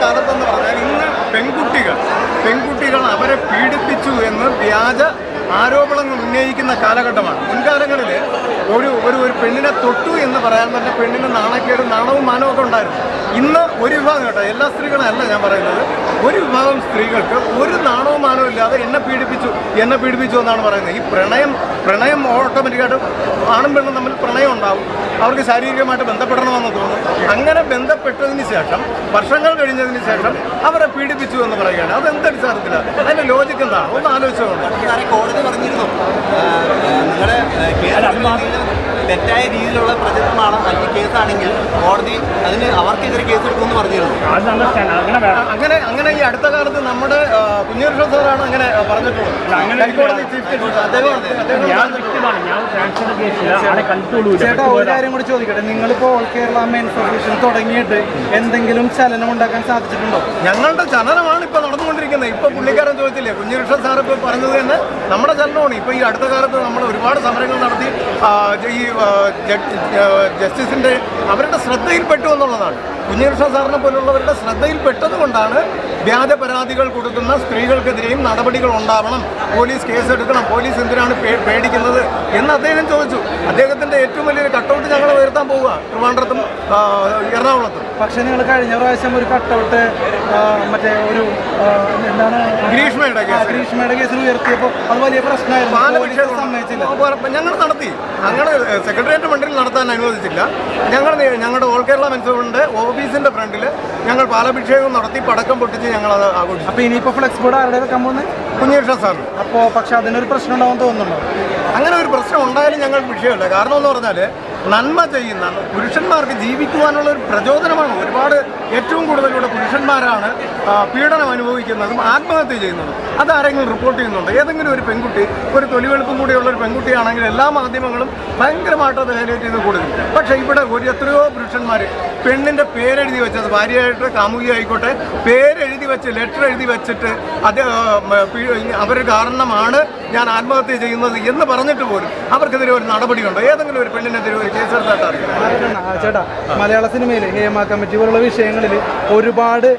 കാലത്തെന്ന് പറഞ്ഞാൽ ഇന്ന് പെൺകുട്ടികൾ പെൺകുട്ടികൾ അവരെ പീഡിപ്പിച്ചു എന്ന് വ്യാജ ആരോപണങ്ങൾ ഉന്നയിക്കുന്ന കാലഘട്ടമാണ്. മുൻകാലങ്ങളിൽ ഒരു ഒരു ഒരു പെണ്ണിനെ തൊട്ടു എന്ന് പറയാൻ തന്നെ പെണ്ണിന് നാണക്കേട് നാണവും മാനവും ഒക്കെ ഉണ്ടായിരുന്നു. ഇന്ന് ഒരു വിഭാഗം കേട്ടോ എല്ലാ സ്ത്രീകളല്ല ഞാൻ പറയുന്നത്. ഒരു വിഭാഗം സ്ത്രീകൾക്ക് ഒരു നാണവും മാനവും ഇല്ലാതെ എന്നെ പീഡിപ്പിച്ചു എന്നെ പീഡിപ്പിച്ചു എന്നാണ് പറയുന്നത്. ഈ പ്രണയം പ്രണയം ഓട്ടോമാറ്റിക്കായിട്ട് ആണും പെണ്ണും തമ്മിൽ പ്രണയം ഉണ്ടാവും. അവർക്ക് ശാരീരികമായിട്ട് ബന്ധപ്പെടണമെന്ന് തോന്നും. അങ്ങനെ ബന്ധപ്പെട്ടതിന് ശേഷം വർഷങ്ങൾ കഴിഞ്ഞതിന് ശേഷം അവരെ പീഡിപ്പിച്ചു എന്ന് പറയുകയാണ്. അത് അതിന്റെ ലോജിക്ക് എന്താണ്? ഒന്ന് ആലോചിച്ചുകൊണ്ട് തെറ്റായ രീതിയിലുള്ള പ്രചരണമാണ് അല്ലെങ്കിൽ കേസാണെങ്കിൽ കോടതി അതിന് അവർക്കെതിരെ കേസ് എടുക്കുമെന്ന് പറഞ്ഞിരുന്നു അങ്ങനെ അങ്ങനെ അങ്ങനെ ഈ അടുത്ത കാലത്ത് നമ്മുടെ കുഞ്ഞുകൃഷ്ണ സാറാണ് അങ്ങനെ പറഞ്ഞിട്ടുള്ളത്. അങ്ങനെ ഹൈക്കോടതി ചീഫ് ജസ്റ്റിസ് അദ്ദേഹം അദ്ദേഹം ചേട്ടാ ഒരു കാര്യം കൂടി ചോദിക്കട്ടെ. നിങ്ങളിപ്പോൾ ഓൾ കേരള മെയിൻ അസോസിയേഷൻ തുടങ്ങിയിട്ട് എന്തെങ്കിലും ചലനം ഉണ്ടാക്കാൻ സാധിച്ചിട്ടുണ്ടോ? ഞങ്ങളുടെ ചലനമാണ് ഇപ്പൊ നടന്നുകൊണ്ടിരിക്കുന്നത്. ഇപ്പൊ പുള്ളിക്കാരൻ ചോദിച്ചില്ലേ കുഞ്ഞിരക്ഷ സാർ ഇപ്പൊ പറഞ്ഞത് തന്നെ നമ്മുടെ ചലനമാണ്. ഇപ്പൊ ഈ അടുത്ത കാലത്ത് നമ്മൾ ഒരുപാട് സമരങ്ങൾ നടത്തി ഈ ജസ്റ്റിസിന്റെ അവരുടെ ശ്രദ്ധയിൽപ്പെട്ടു എന്നുള്ളതാണ്. കുഞ്ഞിരക്ഷ സാറിനെ പോലുള്ളവരുടെ ശ്രദ്ധയിൽപ്പെട്ടത് കൊണ്ടാണ് വ്യാജ പരാതികൾ കൊടുക്കുന്ന സ്ത്രീകൾക്കെതിരെയും നടപടികൾ ഉണ്ടാവണം. പോലീസ് കേസെടുക്കണം. പോലീസ് എന്തിനാണ് പേടിക്കുന്നത്? എന്ന് അദ്ദേഹം ചോദിച്ചു. അദ്ദേഹത്തിന്റെ ഏറ്റവും വലിയൊരു കട്ടൗട്ട് ഞങ്ങൾ ഉയർത്താൻ പോവുക. ട്രിവാൻഡ്രത്തും എറണാകുളത്തും. പക്ഷെ നിങ്ങൾ കഴിഞ്ഞ പ്രാവശ്യം ഒരു കട്ടൗട്ട് മറ്റേ ഒരു എന്താണ് ഗ്രീഷ്മയുടെ കേസ്. ഗ്രീഷ്മയുടെ കേസിൽ ഉയർത്തിയപ്പോൾ അത് വലിയ പ്രശ്നമായിരുന്നു. പോലീസ് പാലഭിഷേകം സമ്മതിച്ചില്ല. ഞങ്ങൾ നടത്തി. ഞങ്ങൾ സെക്രട്ടേറിയറ്റ് മണ്ടിൽ നടത്താൻ അനുവദിച്ചില്ല. ഞങ്ങൾ ഞങ്ങളുടെ ഓൾ കേരള മെൻസോണിന്റെ ഓഫീസിന്റെ ഫ്രണ്ടിൽ ഞങ്ങൾ പാലഭിഷേകം നടത്തി പടക്കം പൊട്ടിച്ച് ഞങ്ങൾ അത് ആഘോഷിച്ചു. അപ്പൊ ഇനിയിപ്പോ ഫ്ലെക്സ് ബോർഡ് ആരുടെ വെക്കാൻ പോകുന്നത് കുഞ്ഞികൃഷ്ണ സാറിന് അപ്പോ പക്ഷെ അതിനൊരു പ്രശ്നം ഉണ്ടാവും തോന്നുന്നുണ്ടോ? അങ്ങനെ ഒരു പ്രശ്നം ഉണ്ടായാലും ഞങ്ങൾ വിഷയമല്ല. കാരണം എന്ന് പറഞ്ഞാൽ നന്മ ചെയ്യുന്ന പുരുഷന്മാർക്ക് ജീവിക്കുവാനുള്ള ഒരു പ്രചോദനമാണ്. ഒരുപാട് ഏറ്റവും കൂടുതൽ പുരുഷന്മാരാണ് പീഡനം അനുഭവിക്കുന്നതും ആത്മഹത്യ ചെയ്യുന്നതും. അതാരെങ്കിലും റിപ്പോർട്ട് ചെയ്യുന്നുണ്ട്? ഏതെങ്കിലും ഒരു പെൺകുട്ടി ഒരു തൊലിവെളുപ്പും കൂടിയുള്ള ഒരു പെൺകുട്ടിയാണെങ്കിൽ എല്ലാ മാധ്യമങ്ങളും ഭയങ്കരമായിട്ട് അത് ഹൈലൈറ്റ് ചെയ്ത് കൊടുക്കും. പക്ഷേ ഇവിടെ ഒരു എത്രയോ പുരുഷന്മാർ പെണ്ണിന്റെ പേരെഴുതി വെച്ചത് ഭാര്യയായിട്ട് കാമുകി ആയിക്കോട്ടെ പേരെഴുതി വെച്ച് ലെറ്റർ എഴുതി വെച്ചിട്ട് അത് അവർ കാരണമാണ് ഞാൻ ആത്മഹത്യ ചെയ്യുന്നത് എന്ന് പറഞ്ഞിട്ട് പോലും അവർക്കെതിരെ ഒരു നടപടിയുണ്ടോ ഏതെങ്കിലും ഒരു പെണ്ണിനെതിരെ ഒരു കേസെടുത്തായിട്ട് ചേട്ടാ മലയാള സിനിമയിൽ ഹേമ കമ്മിറ്റി പോലുള്ള വിഷയങ്ങളിൽ ഒരുപാട്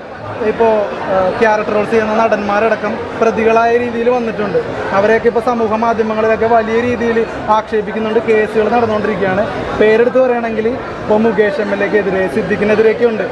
ഇപ്പോൾ ക്യാരക്ടർ റോൾസ് ചെയ്യുന്ന നടന്മാരടക്കം പ്രതികളായ രീതിയിൽ വന്നിട്ടുണ്ട്. അവരെയൊക്കെ ഇപ്പോൾ സമൂഹ മാധ്യമങ്ങളിലൊക്കെ വലിയ രീതിയിൽ ആക്ഷേപിക്കുന്നുണ്ട്. കേസുകൾ നടന്നുകൊണ്ടിരിക്കുകയാണ്. പേരെടുത്ത് പറയുകയാണെങ്കിൽ ഇപ്പോൾ മുകേഷ് എം എൽ എക്കെതിരെ സിദ്ദിഖിനെതിരെയൊക്കെ ഉണ്ട്.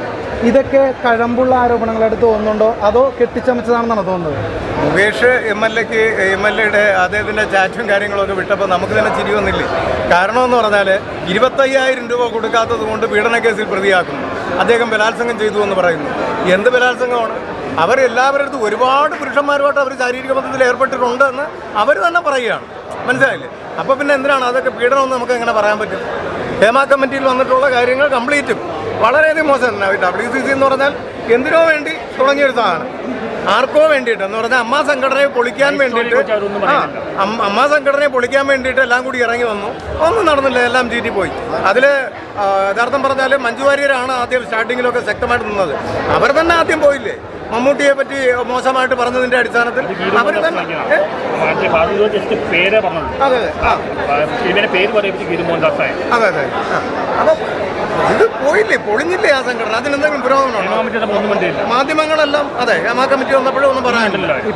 ഇതൊക്കെ കഴമ്പുള്ള ആരോപണങ്ങളായിട്ട് തോന്നുന്നുണ്ടോ? അതോ കെട്ടിച്ചമച്ചതാണെന്നാണ് തോന്നുന്നത്? മുകേഷ് എം എൽ എക്ക് എം എൽ എയുടെ അദ്ദേഹത്തിന്റെ ചാറ്റും കാര്യങ്ങളൊക്കെ വിട്ടപ്പോൾ നമുക്ക് തന്നെ ചിരി വന്നില്ലേ കാരണമെന്ന് പറഞ്ഞാൽ ഇരുപത്തയ്യായിരം രൂപ കൊടുക്കാത്തത് കൊണ്ട് പീഡന കേസിൽ പ്രതിയാക്കുന്നു. അദ്ദേഹം ബലാത്സംഗം ചെയ്തു എന്ന് പറയുന്നു. എന്ത് ബലാത്സംഗമാണ്? അവർ എല്ലാവരുടെ അടുത്തും ഒരുപാട് പുരുഷന്മാരുമായിട്ട് അവർ ശാരീരിക ബന്ധത്തിൽ ഏർപ്പെട്ടിട്ടുണ്ട് എന്ന് അവർ തന്നെ പറയുകയാണ്. മനസ്സിലായില്ലേ? അപ്പോൾ പിന്നെ എന്തിനാണ് അതൊക്കെ പീഡനമെന്ന് നമുക്ക് എങ്ങനെ പറയാൻ പറ്റും? ഹേമ കമ്മിറ്റിയിൽ വന്നിട്ടുള്ള കാര്യങ്ങൾ കംപ്ലീറ്റും. വളരെയധികം മോശം തന്നെ ഡബ്ല്യു സി സി എന്ന് പറഞ്ഞാൽ എന്തിനോ വേണ്ടി തുടങ്ങിയൊരു സാധനം. ആർക്കോ വേണ്ടിയിട്ട്. എന്ന് പറഞ്ഞാൽ അമ്മ സംഘടനയെ പൊളിക്കാൻ വേണ്ടിയിട്ട്. ആ, അമ്മ- സംഘടനയെ പൊളിക്കാൻ വേണ്ടിയിട്ട് എല്ലാം കൂടി ഇറങ്ങി വന്നു. ഒന്നും നടന്നില്ല എല്ലാം ചീറ്റി പോയി. അതിൽ യഥാർത്ഥം പറഞ്ഞാൽ മഞ്ജു വാര്യരാണ് ആദ്യം സ്റ്റാർട്ടിങ്ങിലൊക്കെ ശക്തമായിട്ട് നിന്നത്. അവർ തന്നെ ആദ്യം പോയില്ലേ? മമ്മൂട്ടിയെ പറ്റി മോശമായിട്ട് പറഞ്ഞതിന്റെ അടിസ്ഥാനത്തിൽ അവർ തന്നെ അതെ അതെ. അതെ അതെ. ഇത് പോയില്ലേ? പൊളിഞ്ഞില്ലേ ആ സംഘടന? അതിനെന്തെങ്കിലും പുരോഗമനമുണ്ടോ? മാധ്യമങ്ങളെല്ലാം അതെ ആ കമ്മിറ്റി വന്നപ്പോഴും ഒന്നും പറയാനില്ല. ഇപ്പോൾ